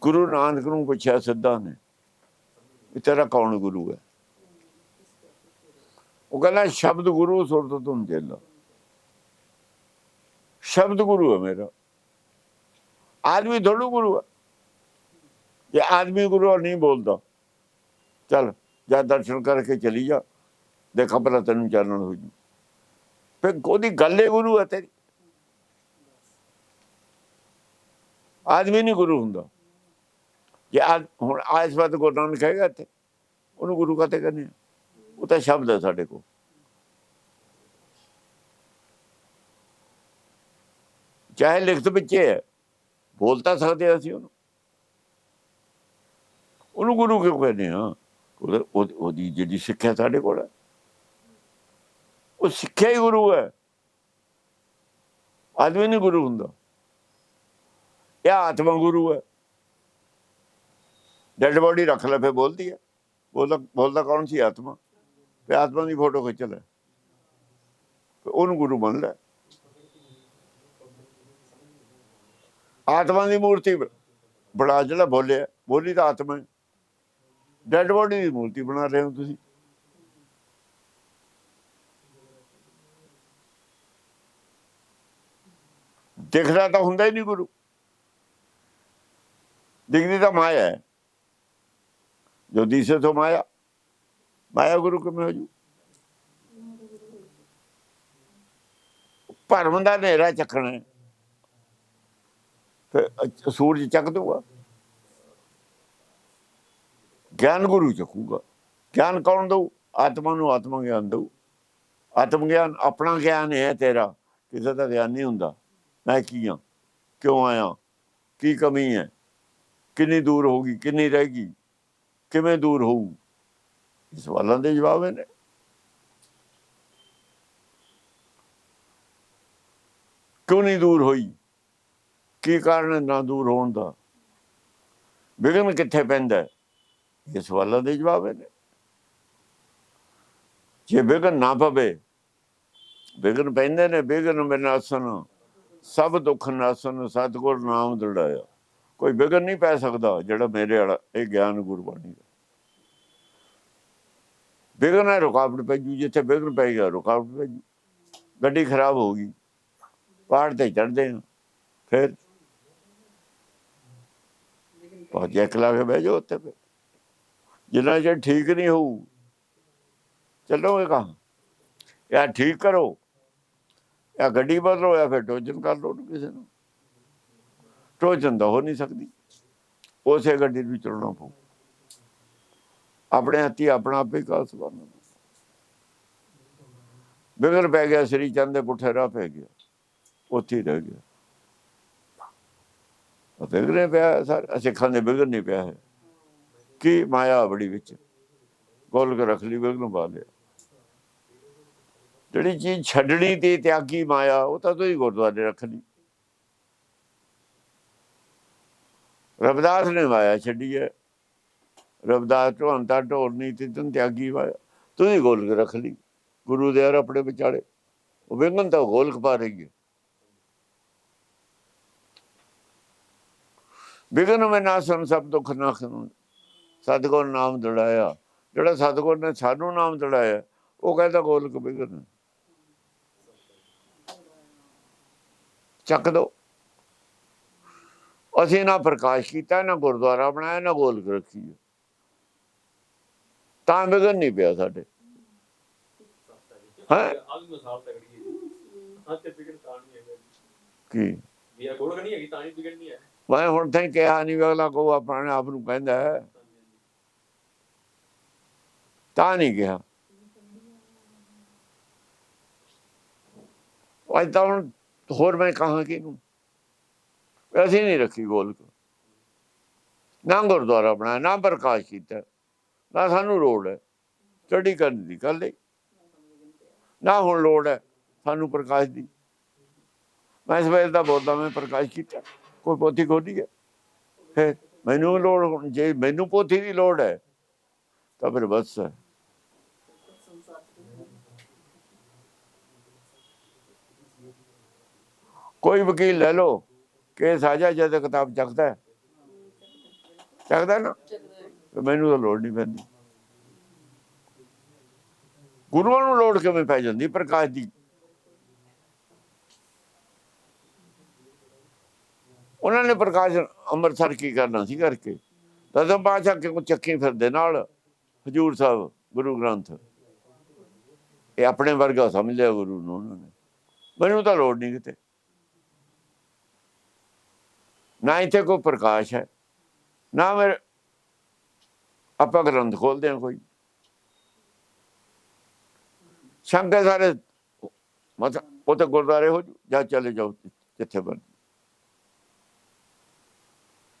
ਗੁਰੂ ਨਾਨਕ ਨੂੰ ਪੁੱਛਿਆ ਸਿੱਧਾ ਨੇ ਵੀ ਤੇਰਾ ਕੌਣ ਗੁਰੂ ਹੈ? ਉਹ ਕਹਿੰਦਾ, ਸ਼ਬਦ ਗੁਰੂ ਸੁਰਤ ਤੁਮ ਜੇਲਾ। ਸ਼ਬਦ ਗੁਰੂ ਹੈ ਮੇਰਾ। ਆਦਮੀ ਥੋੜੂ ਗੁਰੂ ਹੈ। ਜੇ ਆਦਮੀ ਗੁਰੂ ਨਹੀਂ ਬੋਲਦਾ। ਚੱਲ, ਜਾ ਦਰਸ਼ਨ ਕਰਕੇ ਚਲੀ ਜਾ। ਦੇਖਾ ਭਲਾ ਤੈਨੂੰ ਚਾਨਣ ਹੋ ਜੂ। ਫਿਰ ਉਹਦੀ ਗੱਲ ਹੀ ਗੁਰੂ ਹੈ ਤੇਰੀ। ਆਦਮੀ ਨਹੀਂ ਗੁਰੂ ਹੁੰਦਾ। ਜੇ ਆਦ- ਹੁਣ ਆਇਸ ਬਾਤ ਗੁਰੂ ਨਾਨਕ ਹੈਗਾ ਇੱਥੇ, ਉਹਨੂੰ ਗੁਰੂ ਕਾਤੇ ਕਹਿੰਦੇ ਕਰਨੇ ਉਹ ਤਾਂ ਸ਼ਬਦ ਹੈ ਸਾਡੇ ਕੋਲ। ਚਾਹੇ ਲਿਖਤ ਵਿੱਚ ਹੈ ਬੋਲ ਤਾਂ ਸਕਦੇ ਹਾਂ ਅਸੀਂ ਉਹਨੂੰ। ਉਹਨੂੰ ਗੁਰੂ ਕਿਉਂ ਕਹਿੰਦੇ ਆ? ਉਹ- ਉਹਦੀ ਜਿਹੜੀ ਸਿੱਖਿਆ ਸਾਡੇ ਕੋਲ ਹੈ। ਉਹ ਸਿੱਖਿਆ ਹੀ ਗੁਰੂ ਹੈ। ਆਦਮੀ ਨਹੀਂ ਗੁਰੂ ਹੁੰਦਾ। ਇਹ ਆਤਮਾ ਗੁਰੂ ਹੈ। ਡੈਡ ਬੋਡੀ ਰੱਖ ਲੈ ਫੇ ਬੋਲਦੀ ਹੈ। ਬੋਲਦਾ ਬੋਲਦਾ ਕੌਣ ਸੀ ਆਤਮਾ? ਤੇ ਆਤਮਾ ਦੀ ਫੋਟੋ ਖਿੱਚ ਲੈ। ਉਹਨੂੰ ਗੁਰੂ ਮੰਨ ਲੈ। ਆਤਮਾ ਦੀ ਮੂਰਤੀ ਬ- ਬਣਾ ਜਿਹੜਾ ਬੋਲਿਆ, ਬੋਲੀ ਤਾਂ ਆਤਮਾ ਹੈ। ਡੈਡ ਬੋਡੀ ਦੀ ਮੂਰਤੀ ਬਣਾ ਰਹੇ ਹੋ ਤੁਸੀਂ। ਦਿਖਦਾ ਤਾਂ ਹੁੰਦਾ ਹੀ ਨਹੀਂ ਗੁਰੂ। ਦਿਖਦੀ ਤਾਂ ਮਾਇਆ ਹੈ। ਜੋ ਦਿਸੇ ਤੋਂ ਮਾਇਆ ਮਾਇਆ ਗੁਰੂ ਕਿਵੇਂ ਹੋ ਜੂ? ਭਰਮ ਦਾ ਹਨੇਰਾ ਚੱਕਣਾ ਹੈ। ਫਿਰ ਸੂਰਜ ਚੱਕ ਦੂਗਾ ਗਿਆਨ ਗੁਰੂ ਚੱਕੂਗਾ। ਗਿਆਨ ਕੌਣ ਦਊ? ਆਤਮਾ ਨੂੰ ਆਤਮਾ ਗਿਆਨ ਦਊ। ਆਤਮ ਗਿਆਨ ਆਪਣਾ ਗਿਆਨ ਹੈ ਤੇਰਾ। ਕਿਸੇ ਦਾ ਗਿਆਨ ਨਹੀਂ ਹੁੰਦਾ। ਮੈਂ ਕੀ ਹਾਂ? ਕਿਉਂ ਆਇਆ? ਕੀ ਕਮੀ ਹੈ? ਕਿੰਨੀ ਦੂਰ ਹੋਗੀ ਕਿੰਨੀ ਰਹੇਗੀ ਕਿਵੇਂ ਦੂਰ ਹੋਊ? ਇਸ ਸਵਾਲਾਂ ਦੇ ਜਵਾਬ ਨੇ ਕਿਉਂ ਨਹੀਂ ਦੂਰ ਹੋਈ? ਕੀ ਕਾਰਨ ਹੈ ਨਾ ਦੂਰ ਹੋਣ ਦਾ? ਵਿਗਨ ਕਿੱਥੇ ਪੈਂਦਾ ਇਹ ਸਵਾਲਾਂ ਦੇ ਜਵਾਬ ਨੇ ਜੇ ਵਿਗਨ ਨਾ ਪਵੇ, ਵਿਗਨ ਪੈਂਦੇ ਨੇ, ਵਿਗਨ ਬਿਨਾਸਨ, ਸਭ ਦੁੱਖ ਨਾਸਨ, ਸਤਿਗੁਰ ਨਾਮ ਦੜਾਇਆ। ਕੋਈ ਵਿਗਨ ਨਹੀਂ ਪੈ ਸਕਦਾ, ਜਿਹੜਾ ਮੇਰੇ ਵਾਲਾ, ਇਹ ਗਿਆਨ ਗੁਰਬਾਣੀ ਦਾ ਵਿਗਨ ਹੈ ਰੁਕਾਵਟ ਪੈ ਜੂ, ਜਿੱਥੇ ਵਿਗਨ ਪੈ ਰੁਕਾਵਟ ਪੈ ਜੂ। ਗੱਡੀ ਖਰਾਬ ਹੋ ਗਈ, ਪਹਾੜ ਤੇ ਚੜਦੇ ਆ, ਫਿਰ ਬਹੁਤ ਜੈਕ ਲਾ ਕੇ ਬਹਿ ਜਾਓ ਉੱਥੇ ਫਿਰ। ਜਿੰਨਾ ਚਿਰ ਠੀਕ ਨਹੀਂ ਹੋਊ, ਚੱਲੋਗੇ ਕਹਾਂ? ਜਾਂ ਠੀਕ ਕਰੋ। ਜਾਂ ਗੱਡੀ ਬਦਲੋ, ਜਾਂ ਫਿਰ ਟੋਜਨ ਕਰ ਲਓ ਕਿਸੇ ਨੂੰ। ਟੋਜਨ ਤਾਂ ਹੋ ਨਹੀਂ ਸਕਦੀ। ਉਸੇ ਗੱਡੀ ਨੂੰ ਚਲਾਉਣਾ ਪਊ। ਆਪਣੇ ਹੱਥੀ ਆਪਣਾ ਆਪੇ ਕਾਸ ਬਣਨਾ ਬਿਗੜ ਪੈ ਗਿਆ, ਸ੍ਰੀ ਚੰਦ ਦੇ ਪੁੱਠੇ ਰਾਹ ਪੈ ਗਿਆ। ਉੱਥੇ ਹੀ ਰਹਿ ਗਿਆ। ਉਹ ਪਿਆ ਸਰ। ਸਿੱਖਾਂ ਦੇ ਬਿਗੜ ਨਹੀਂ ਪਿਆ ਹੈ ਕੀ ਮਾਇਆ ਬੜੀ ਵਿੱਚ। ਗੋਲ ਕੇ ਰੱਖ ਲਈ ਬਿਗੜ ਪਾ ਲਿਆ। ਜਿਹੜੀ ਚੀਜ਼ ਛੱਡਣੀ ਤੇ, ਤਿਆਗੀ ਮਾਇਆ, ਉਹ ਤਾਂ ਤੁਸੀਂ ਗੁਰਦੁਆਰੇ ਰੱਖ ਲਈ। ਰਬਦਾਸ ਨੇ ਮਾਇਆ ਛੱਡੀ ਹੈ ਰਬਦਾਸ ਤੋਂ ਅੰਤਾ ਨਹੀਂ ਤੇ ਤਨ ਤਿਆਗੀ ਮਾਇਆ ਤੁਸੀਂ ਗੋਲਕ ਰੱਖ ਲਈ, ਗੁਰੂ ਦੇ ਹਰ ਆਪਣੇ ਵਿਚਾਲੇ। ਉਹ ਵਿੰਗਨ ਤਾਂ ਗੋਲਕ ਪਾ ਰਹੀ ਹੈ ਵਿਗਨ ਮੈਂ ਨਾ ਸੁਣ, ਸਭ ਦੁੱਖ ਨਾ ਨਾਖਨ ਸਤਗੁਰ ਨਾਮ ਦੜਾਇਆ। ਜਿਹੜਾ ਸਤਿਗੁਰ ਨੇ ਸਾਨੂੰ ਨਾਮ ਦੜਾਇਆ, ਉਹ ਕਹਿੰਦਾ ਗੋਲਕ ਵਿਗਨ। ਚੱਕ ਦੋ। ਅਸੀਂ ਨਾ ਪ੍ਰਕਾਸ਼ ਕੀਤਾ ਨਾ ਗੁਰਦੁਆਰਾ ਬਣਾਇਆ ਨਾ ਗੋਲਕ ਰੱਖੀ ਹੈ। ਤਾਂ ਵਿਗਨ ਨਹੀਂ ਪਿਆ ਸਾਡੇ। ਹੈਂ? ਹੈ ਹਾਂ। ਕੀ? ਵੀ ਗੋਲਕ ਨਹੀਂ ਹੈਗੀ ਤਾਂ ਨਹੀਂ ਵਿਗੜ ਨਹੀਂ ਹੈ। ਮੈਂ ਹੁਣ ਤਾਂ ਕਿਹਾ ਨਹੀਂ ਅਗਲਾ ਕੋ ਆਪਣੇ ਆਪ ਨੂੰ ਕਹਿੰਦਾ ਹੈ। ਤਾਂ ਨਹੀਂ ਕਿਹਾ। ਅੱਜ ਤਾਂ ਹੁਣ ਹੋਰ ਮੈਂ ਕਹਾਂ ਕਿ ਨੂੰ ਅਸੀਂ ਨਹੀਂ ਰੱਖੀ ਗੋਲਕ। ਨਾ ਗੁਰਦੁਆਰਾ ਬਣਾਇਆ, ਨਾ ਪ੍ਰਕਾਸ਼ ਕੀਤਾ, ਨਾ ਸਾਨੂੰ ਲੋੜ ਹੈ। ਸਟੱਡੀ ਕਰਨ ਦੀ ਗੱਲ ਹੈ। ਨਾ ਹੁਣ ਲੋੜ ਹੈ ਸਾਨੂੰ ਪ੍ਰਕਾਸ਼ ਦੀ। ਮੈਂ ਸਵੇਰ ਦਾ ਬੋਲਦਾ, ਮੈਂ ਪ੍ਰਕਾਸ਼ ਕੀਤਾ, ਕੋਈ ਪੋਥੀ ਖੋਲੀ ਹੈ? ਫਿਰ ਮੈਨੂੰ ਲੋੜ ਹੁਣ, ਜੇ ਮੈਨੂੰ ਪੋਥੀ ਦੀ ਲੋੜ ਹੈ, ਤਾਂ ਫਿਰ ਬਸ ਹੈ। ਕੋਈ ਵਕੀਲ ਲੈ ਲਓ। ਕੇਸ ਆ ਜਾ ਜਦ ਕਿਤਾਬ ਚੱਕਦਾ ਚੱਕਦਾ ਨਾ? ਮੈਨੂੰ ਤਾਂ ਲੋੜ ਨਹੀਂ ਪੈਂਦੀ। ਗੁਰੂਆਂ ਨੂੰ ਲੋੜ ਕਿਵੇਂ ਪੈ ਜਾਂਦੀ? ਪ੍ਰਕਾਸ਼ ਦੀ। ਉਹਨਾਂ ਨੇ ਪ੍ਰਕਾਸ਼ ਅੰਮ੍ਰਿਤਸਰ ਕੀ ਕਰਨਾ ਸੀ? ਕਰਕੇ। ਤਦੋਂ ਬਾਦਸ਼ਾਹ ਕਿਉਂ ਚੱਕੀ ਫਿਰਦੇ ਨਾਲ, ਹਜੂਰ ਸਾਹਿਬ, ਗੁਰੂ ਗ੍ਰੰਥ। ਇਹ ਆਪਣੇ ਵਰਗਾ ਸਮਝ ਲਿਆ ਗੁਰੂ ਨੂੰ ਉਹਨਾਂ ਨੇ। ਮੈਨੂੰ ਤਾਂ ਲੋੜ ਨਹੀਂ ਕਿਤੇ। ਨਾ ਇੱਥੇ ਕੋਈ ਪ੍ਰਕਾਸ਼ ਹੈ ਨਾ ਮੇਰੇ ਆਪਾਂ ਗ੍ਰੰਥ ਖੋਲਦੇ ਹਾਂ ਕੋਈ। ਸ਼ੰਕਰ ਸਾਰੇ ਮਤਲਬ ਉਹ ਤਾਂ ਗੁਰਦਾਰੇ ਹੋ ਜਾਓ, ਜਾਂ ਚਲੇ ਜਾਓ ਜਿੱਥੇ ਬਣ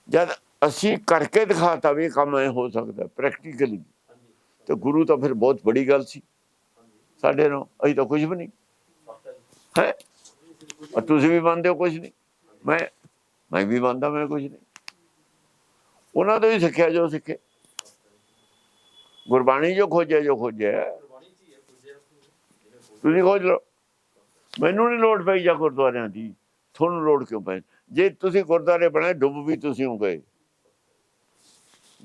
ਜਦ ਅਸੀਂ ਕਰਕੇ ਦਿਖਾਤਾ ਵੀ ਕੰਮ ਐ ਹੋ ਸਕਦਾ ਪ੍ਰੈਕਟੀਕਲੀ ਹਾਂਜੀ ਤੇ ਗੁਰੂ ਤਾਂ ਫਿਰ ਬਹੁਤ ਬੜੀ ਗੱਲ ਸੀ। ਸਾਡੇ ਨਾਲ ਅਸੀਂ ਤਾਂ ਕੁਝ ਵੀ ਨਹੀਂ। ਪਤਾ ਹੈ? ਤੁਸੀਂ ਵੀ ਮੰਨਦੇ ਹੋ ਕੁਝ ਨਹੀਂ। ਮੈਂ ਮੈਂ ਵੀ ਮੰਨਦਾ, ਮੈਂ ਕੁਝ ਨਹੀਂ। ਉਹਨਾਂ ਤੋਂ ਹੀ ਸਿੱਖਿਆ ਜੋ ਸਿੱਖੇ। ਗੁਰਬਾਣੀ ਜੋ ਖੋਜਿਆ ਜੋ ਖੋਜਿਆ ਹੈ ਤੁਸੀਂ ਖੋਜ ਲਓ। ਮੈਨੂੰ ਨਹੀਂ ਲੋੜ ਪਈ ਜਾ ਗੁਰਦੁਆਰਿਆਂ ਦੀ। ਤੁਹਾਨੂੰ ਲੋੜ ਕਿਉਂ ਪਈ ਜੇ ਤੁਸੀਂ ਗੁਰਦੁਆਰੇ ਬਣਾਏ, ਡੁੱਬ ਵੀ ਤੁਸੀਂ ਹੋ ਗਏ।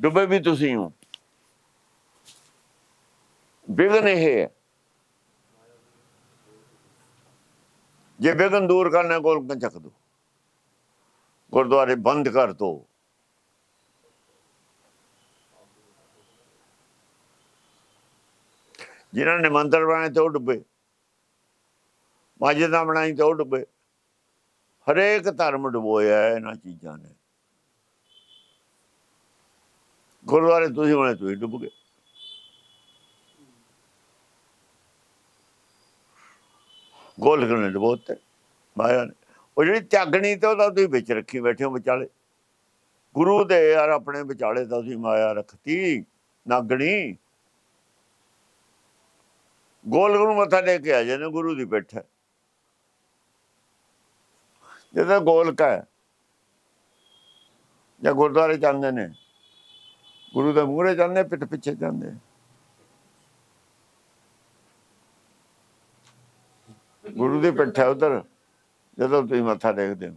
ਡੁੱਬੇ ਵੀ ਤੁਸੀਂ ਹੋ। ਵਿਗਨ ਇਹ ਹੈ। ਜੇ ਵਿਗਨ ਦੂਰ ਕਰਨਾ ਕੋਲ ਕੰਨ ਚੱਕ ਦੋ ਗੁਰਦੁਆਰੇ ਬੰਦ ਕਰ ਦੋ। ਜਿਨ੍ਹਾਂ ਨੇ ਮੰਦਰ ਬਣਾਏ ਤੇ ਉਹ ਡੁੱਬੇ। ਮਸਜਿਦਾਂ ਬਣਾਈ ਤੇ ਉਹ ਡੁੱਬੇ। ਹਰੇਕ ਧਰਮ ਡੁਬੋਇਆ ਇਹਨਾਂ ਚੀਜ਼ਾਂ ਨੇ। ਗੁਰਦੁਆਰੇ ਤੁਸੀਂ ਬਣੇ, ਤੁਸੀਂ ਡੁੱਬ ਗਏ। ਗੋਲਕ ਨੇ ਡੁਬੋਤੇ, ਮਾਇਆ ਨੇ। ਉਹ ਜਿਹੜੀ ਤਿਆਗਣੀ ਤੇ ਉਹਦਾ ਤੁਸੀਂ ਵਿੱਚ ਰੱਖੀ ਬੈਠੇ ਹੋ ਵਿਚਾਲੇ। ਗੁਰੂ ਦੇ ਯਾਰ ਆਪਣੇ ਵਿਚਾਲੇ ਤਾਂ ਤੁਸੀਂ ਮਾਇਆ ਰੱਖਤੀ, ਨਾਗਣੀ। ਗੋਲਕ ਨੂੰ ਮੱਥਾ ਟੇਕ ਕੇ ਆ ਜਾਂਦੇ ਗੁਰੂ ਦੀ ਪਿੱਠ। ਜਿਹਦਾ ਗੋਲਕ ਹੈ। ਜਾਂ ਗੁਰਦੁਆਰੇ ਜਾਂਦੇ ਨੇ। ਗੁਰੂ ਦੇ ਮੂਹਰੇ ਜਾਂਦੇ, ਪਿੱਠ ਪਿੱਛੇ ਜਾਂਦੇ। ਗੁਰੂ ਦੀ ਪਿੱਠ ਹੈ ਉਧਰ। ਜਦੋਂ ਤੁਸੀਂ ਮੱਥਾ ਟੇਕਦੇ ਹੋ।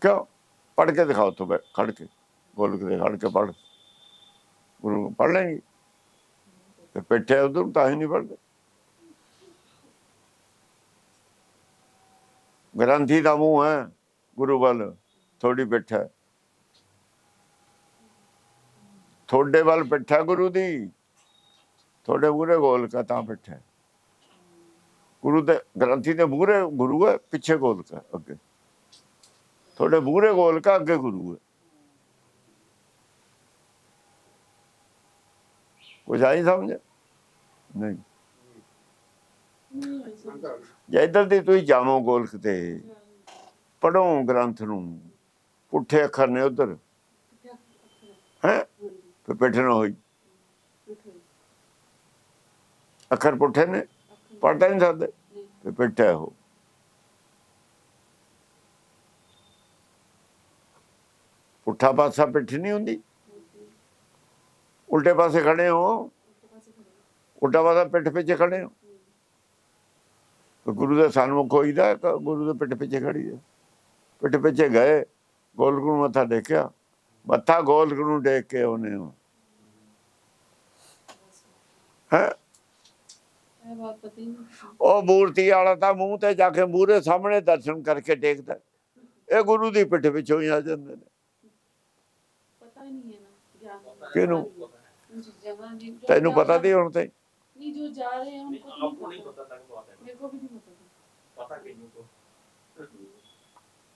ਕਿਉਂ? ਪੜ ਕੇ ਦਿਖਾਓ ਤੋਂ ਖੜ ਕੇ, ਗੋਲਕ ਕੇ ਖੜ ਕੇ ਪੜ ਗੁਰੂ ਪੜ ਲੈਂਗੇ ਤੇ ਪਿੱਠੇ ਉਧਰ ਤਾਂ ਹੀ ਨਹੀਂ ਪੜਦੇ ਗ੍ਰੰਥੀ ਦਾ ਮੂੰਹ ਹੈ, ਗੁਰੂ ਵੱਲ ਥੋੜੀ ਪਿੱਠ ਹੈ। ਥੋੜੇ ਵੱਲ ਪਿੱਠ ਹੈ ਗੁਰੂ ਦੀ। ਥੋੜੇ ਮੂਰੇ ਗੋਲ ਕਾ ਤਾਂ ਪਿੱਠ ਹੈ। ਗੁਰੂ ਦੇ ਗ੍ਰੰਥੀ ਦੇ ਮੂਰੇ ਗੁਰੂ ਹੈ, ਪਿੱਛੇ ਗੋਲ ਕਾ, ਅੱਗੇ। ਤੁਹਾਡੇ ਮੂਰੇ ਗੋਲ ਅੱਗੇ ਗੁਰੂ ਹੈ। ਕੁਝ ਆਈ ਸਮਝ? ਨਹੀਂ। ਜੇ ਇੱਧਰ ਦੀ ਤੁਸੀਂ ਜਾਵੋ ਗੋਲਕ ਤੇ ਪੜੋ ਗ੍ਰੰਥ ਨੂੰ। ਪੁੱਠੇ ਅੱਖਰ ਨੇ ਉਧਰ। ਹੈ? ਹਾਂਜੀ ਪਿੱਠ ਨਾ ਹੋਈ। ਅੱਖਰ ਪੁੱਠੇ ਨੇ? ਪੜਦਾ ਨਹੀਂ ਸਕਦੇ ਤੇ ਪਿੱਠ ਹੈ ਉਹ ਪੁੱਠਾ ਪਾਸਾ ਪਿੱਠ ਨਹੀਂ ਹੁੰਦੀ। ਉਲਟੇ ਪਾਸੇ ਖੜੇ ਹੋ। ਉਲਟਾ ਪਾਸਾ ਪਿੱਠ ਪਿੱਛੇ ਖੜੇ ਹੋ। ਗੁਰੂ ਦਾ ਸਨਮੁਖ ਹੋਈਦਾ ਗੁਰੂ ਦੇ ਪਿੱਠ ਪਿੱਛੇ ਖੜੀ ਹੈ। ਪਿੱਠ ਪਿੱਛੇ ਗਏ, ਗੋਲਕ ਨੂੰ ਮੱਥਾ ਟੇਕਿਆ। ਮੱਥਾ ਗੋਲਕ ਨੂੰ ਟੇਕ ਕੇ ਉਹਨੇ ਹੈ ਇਹ ਬਾਤ ਪਤਾ ਹੀ ਨਹੀਂ ਉਹ ਮੂਰਤੀ ਵਾਲਾ ਤਾਂ ਮੂੰਹ ਤੇ ਜਾ ਕੇ ਮੂਰੇ ਸਾਹਮਣੇ ਦਰਸ਼ਨ ਕਰਕੇ ਟੇਕਦਾ ਇਹ ਗੁਰੂ ਦੀ ਪਿੱਠ ਪਿੱਛੋਂ ਹੀ ਆ ਜਾਂਦੇ ਨੇ। ਪਤਾ ਤੈਨੂੰ ਪਤਾ ਨਹੀਂ ਹੁਣ ਤੇ। ਨਹੀਂ ਜੋ ਜਾ ਰਹੇ ਹਨ ਉਨਕੋ ਨਹੀਂ ਪਤਾ ਤੱਕ ਬਾਤ ਹੈ। ਮੇਰੇ ਵੀ ਨਹੀਂ ਪਤਾ ਪਤਾ ਕਿਹਨੂੰ ਕੋ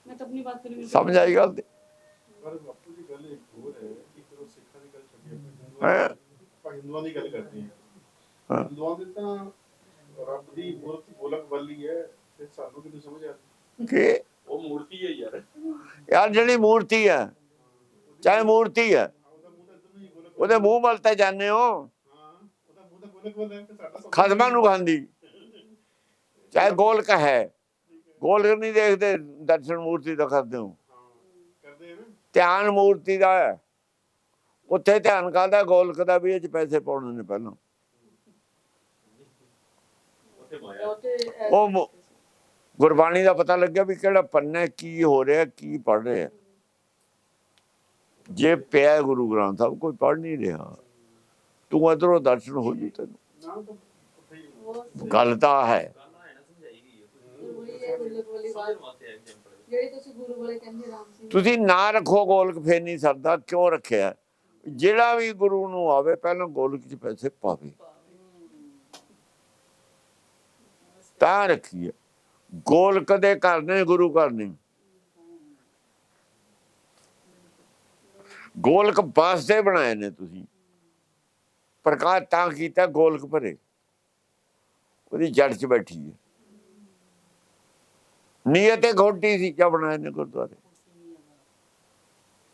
ਮੈਂ ਤਾਂ ਆਪਣੀ ਬਾਤ ਕਰੀ ਸਮਝ ਆਈ ਗੱਲ ਤੇ? ਪਰ ਬਾਪੂ ਦੀ ਗੱਲ ਇੱਕ ਹੋਰ ਹੈ। ਕਿ ਫਿਰ ਸਿੱਖਾਂ ਦੀ ਗੱਲ ਛੱਡੀ ਆਪਾਂ। ਹਿੰਦੂਆਂ ਦੀ ਗੱਲ ਕਰਦੇ ਹਾਂ। ਹਾਂ। ਹਿੰਦੂਆਂ ਦੇ ਯਾਰ। ਜਿਹੜੀ ਮੂਰਤੀ ਹੈ ਚਾਹੇ ਮੂਰਤੀ ਹੈ ਉਹਦੇ ਮੂੰਹ ਵੱਲ ਤੇ ਜਾਂਦੇ ਹੋ। ਖਸਮਾਂ ਨੂੰ ਖਾਂਦੀ। ਚਾਹੇ ਗੋਲਕ ਹੈ ਗੋਲਕ ਨਹੀਂ ਦੇਖਦੇ ਦਰਸ਼ਨ ਮੂਰਤੀ ਦਾ ਕਰਦੇ ਹੋ। ਧਿਆਨ ਮੂਰਤੀ ਦਾ ਉੱਥੇ ਧਿਆਨ ਕਰਦਾ ਗੋਲਕ ਦਾ ਵੀ ਇਹ ਚ ਪੈਸੇ ਪਾਉਣੇ ਨੇ ਪਹਿਲਾਂ। ਉਹ ਗੁਰਬਾਣੀ ਦਾ ਪਤਾ ਲੱਗਿਆ ਵੀ ਕਿਹੜਾ ਪੰਨਾ ਕੀ ਹੋ ਰਿਹਾ, ਕੀ ਪੜ ਰਿਹਾ ਜੇ ਪਿਆ ਗੁਰੂ ਗ੍ਰੰਥ ਸਾਹਿਬ, ਕੋਈ ਪੜ ਨਹੀਂ ਰਿਹਾ। ਤੂੰ ਅਧਰੋਂ ਦਰਸ਼ਨ ਹੋ ਜੂ ਤੈਨੂੰ। ਗੱਲ ਤਾਂ ਹੈ। ਤੁਸੀਂ ਤੁਸੀਂ ਨਾ ਰੱਖੋ ਗੋਲਕ, ਫੇਰ ਨਹੀਂ ਸਰਦਾ। ਕਿਉਂ ਰੱਖਿਆ? ਜਿਹੜਾ ਵੀ ਗੁਰੂ ਨੂੰ ਆਵੇ, ਪਹਿਲਾਂ ਗੋਲਕ 'ਚ ਪੈਸੇ ਪਾਵੇ। ਤਾਂ ਰੱਖੀਏ ਗੋਲਕ ਦੇ ਕਰਨੇ, ਗੁਰੂ ਕਰਨੇ ਗੋਲਕ ਵਾਸਤੇ ਬਣਾਏ ਨੇ ਤੁਸੀਂ। ਪ੍ਰਕਾਸ਼ ਤਾਂ ਕੀਤਾ ਗੋਲਕ ਭਰੇ। ਉਹਦੀ ਜੜ 'ਚ ਬੈਠੀ ਹੈ। ਨੀਅਤ ਇਹ ਖੋਟੀ ਸੀ ਕਿਆ ਬਣਾਏ ਨੇ ਗੁਰਦੁਆਰੇ।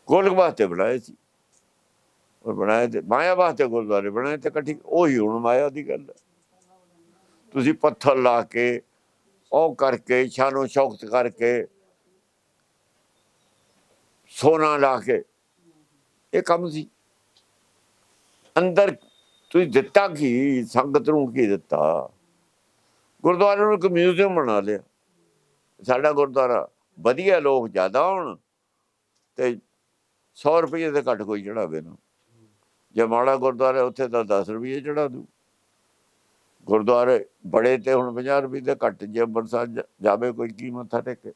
ਗੋਲਕ ਵਾਸਤੇ ਬਣਾਏ ਸੀ। ਔਰ ਬਣਾਏ ਤੇ ਮਾਇਆ ਵਾਸਤੇ ਗੁਰਦੁਆਰੇ ਬਣਾਏ ਤੇ ਇਕੱਠੀ, ਉਹੀ ਹੁਣ ਮਾਇਆ ਦੀ ਗੱਲ ਹੈ। ਤੁਸੀਂ ਪੱਥਰ ਲਾ ਕੇ ਉਹ ਕਰਕੇ, ਛਾਨੋ ਸ਼ੌਕਤ ਕਰਕੇ ਸੋਨਾ ਲਾ ਕੇ, ਇਹ ਕੰਮ ਸੀ। ਅੰਦਰ ਤੁਸੀਂ ਦਿੱਤਾ ਕੀ? ਸੰਗਤ ਨੂੰ ਕੀ ਦਿੱਤਾ? ਗੁਰਦੁਆਰੇ ਨੂੰ ਇੱਕ ਮਿਊਜ਼ੀਅਮ ਬਣਾ ਲਿਆ। ਸਾਡਾ ਗੁਰਦੁਆਰਾ ਵਧੀਆ, ਲੋਕ ਜ਼ਿਆਦਾ ਹੋਣ ਤੇ 100 ਰੁਪਏ ਦੇ ਘੱਟ ਕੋਈ ਚੜਾਵੇ ਨਾ। ਜੇ ਮਾੜਾ ਗੁਰਦੁਆਰਾ ਉੱਥੇ ਤਾਂ 10 ਰੁਪਏ ਚੜਾ ਦੂ ਗੁਰਦੁਆਰੇ ਬੜੇ ਤੇ ਹੁਣ 50 ਰੁਪਏ ਦੇ ਘੱਟ ਜੇ ਅੰਮ੍ਰਿਤਸਰ ਜਾਵੇ ਕੋਈ ਕੀ ਮੱਥਾ ਟੇਕੇ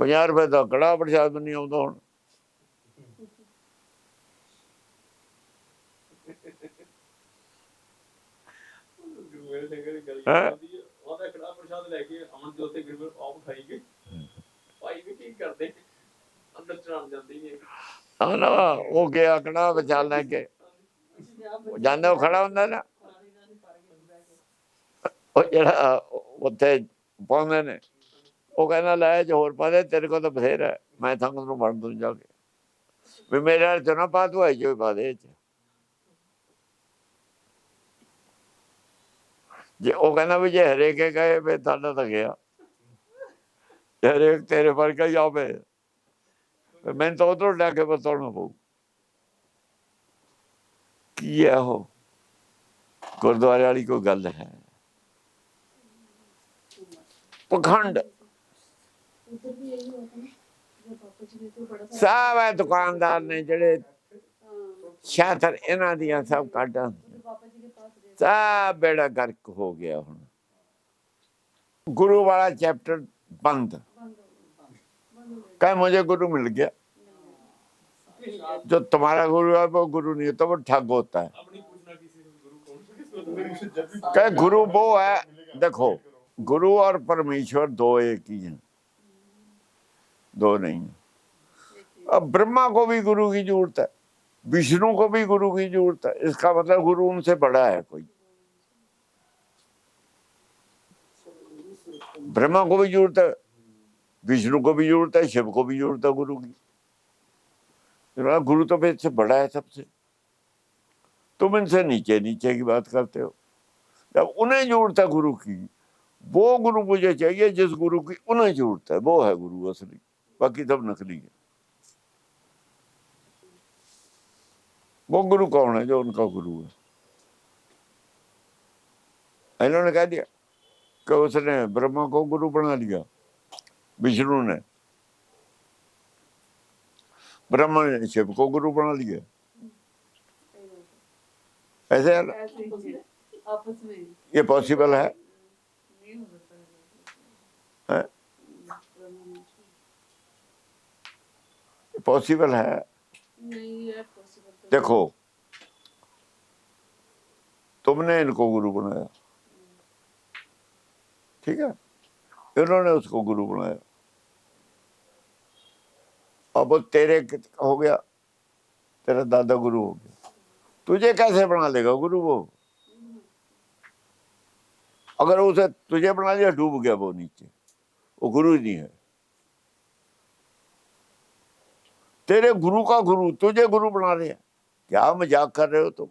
ਪੰਜਾਹ ਰੁਪਏ ਦਾ ਕੜਾ ਪ੍ਰਸ਼ਾਦ ਨਹੀਂ ਆਉਂਦਾ ਹੁਣ। ਦੀ ਉਹਦਾ ਕੜਾ ਪ੍ਰਸ਼ਾਦ ਲੈ ਕੇ ਅਮਨ ਜੋਤ ਤੇ ਗੁਰਮੇਲ ਆਪ ਖਾਈ ਗਏ। ਭਾਈ ਵੀ ਕੀ ਕਰਦੇ? ਅੰਦਰ ਚੜਾਉਣ ਜਾਂਦੇ ਹੀ ਹਾਂ ਉਹ ਗਿਆ ਕੜਾ ਵਿਚਾਲ ਲੈ ਕੇ ਜਾਂਦਾ ਉਹ ਖੜਾ ਹੁੰਦਾ ਨਾ। ਉਹ ਜਿਹੜਾ ਉੱਥੇ ਪਾਉਂਦੇ ਨੇ। ਉਹ ਕਹਿੰਦਾ, ਲੈ ਜੇ ਹੋਰ ਪਾ ਦੇ, ਤੇਰੇ ਕੋਲ ਤਾਂ ਬਥੇਰਾ ਮੈਂ ਸੰਗਤ ਨੂੰ ਵੰਡ ਦੂੰ ਜਾ ਕੇ। ਵੀ ਮੇਰੇ ਨਾਲ ਚ ਨਾ ਪਾ, ਤੂੰ ਆਈ ਜੋ ਪਾ ਦੇ ਇਹ ਚ। ਜੇ ਉਹ ਕਹਿੰਦਾ ਵੀ ਜੇ ਹਰੇਕ ਗਏ ਵੇ ਤੁਹਾਡਾ ਤਾਂ ਗਿਆ। ਹਰੇਕ ਤੇਰੇ ਵਰਗਾ ਹੀ ਆਵੇ ਮੈਨੂੰ ਤਾਂ ਉਧਰੋਂ ਲੈ ਕੇ ਬਤਲਣਾ ਪਊ। ਕੀ ਆ ਉਹ? ਗੁਰਦੁਆਰੇ ਵਾਲੀ ਕੋਈ ਗੱਲ ਹੈ? ਪਖੰਡ। ਸਭ ਹੈ ਦੁਕਾਨਦਾਰ ਨੇ ਜਿਹੜੇ ਸ਼ਾਤਰ ਇਹਨਾਂ ਦੀਆਂ ਸਭ ਕਾਢਾਂ। ਸਭ ਬੇੜਾ ਗਰਕ ਹੋ ਗਿਆ ਹੁਣ। ਗੁਰੂ ਵਾਲਾ ਚੈਪਟਰ ਬੰਦ। कहे मुझे गुरु मिल गया। जो तुम्हारा गुरु है वो गुरु नहीं होता वो ठग होता है। कहे गुरु वो है देखो गुरु और परमेश्वर दो एक ही हैं। दो नहीं है। अब ब्रह्मा को भी गुरु की ज़रूरत है विष्णु को भी गुरु की ज़रूरत है। इसका मतलब गुरु उनसे बड़ा है कोई। ब्रह्मा को भी ज़रूरत है विष्णु को भी ज़रूरत है, शिव को भी ज़रूरत है, गुरु की। गुरु तो फिर से बड़ा है सबसे। तुम इनसे नीचे नीचे की बात करते हो। जब उन्हें ज़रूरत है गुरु की, वो गुरु मुझे चाहिए, जिस गुरु की उन्हें ज़रूरत है, वो है गुरु असली। बाकी सब नकली है। वो गुरु कौन है जो उनका गुरु है? इन्होंने कह दिया कि उसने ब्रह्मा को गुरु बना लिया। विष्णु ने ब्रह्मा ने शिव को गुरु बना लिया ऐसे। ये पॉसिबल है पॉसिबल है देखो तुमने इनको गुरु बनाया ठीक है इन्होंने उसको गुरु बनाया अब वो तेरे कित- हो गया तेरा दादा गुरु हो गया तुझे कैसे बना लेगा गुरु वो अगर उसे तुझे बना लिया डूब गया वो नीचे वो गुरु ही नहीं है तेरे गुरु का गुरु तुझे गुरु बना रहे हैं क्या मजाक कर रहे हो तुम